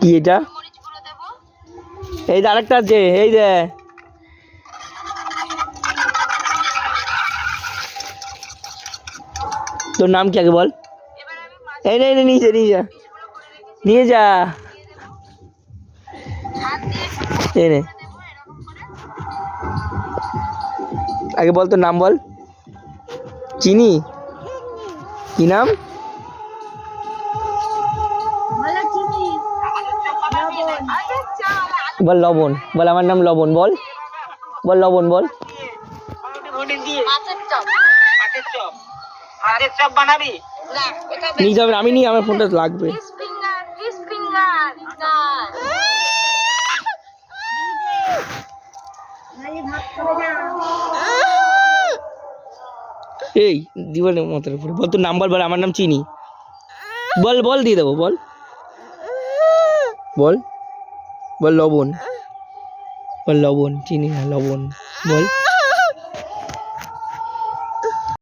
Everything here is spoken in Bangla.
কি এটা? এই যে আরেকটা আছে এই যে। তোর নাম কি আগে বল? এই নে নিয়ে যা নিয়ে যা। নিয়ে যা। এই নে। আগে বল তোর নাম বল। চিনি? কি নাম? বল লবণ, বল আমার নাম লবণ, বল। বল লবণ, বল। নিয়ে যাবেন আমি নিয়ে, আমার ফোনটা লাগবে। এই দিবানের মাথার উপরে। বল তোর নাম বল বল, আমার নাম চিনি। বল বল, দিয়ে দেবো, বল। বল। বল লবণ বল লবণ চিনি না লবণ বল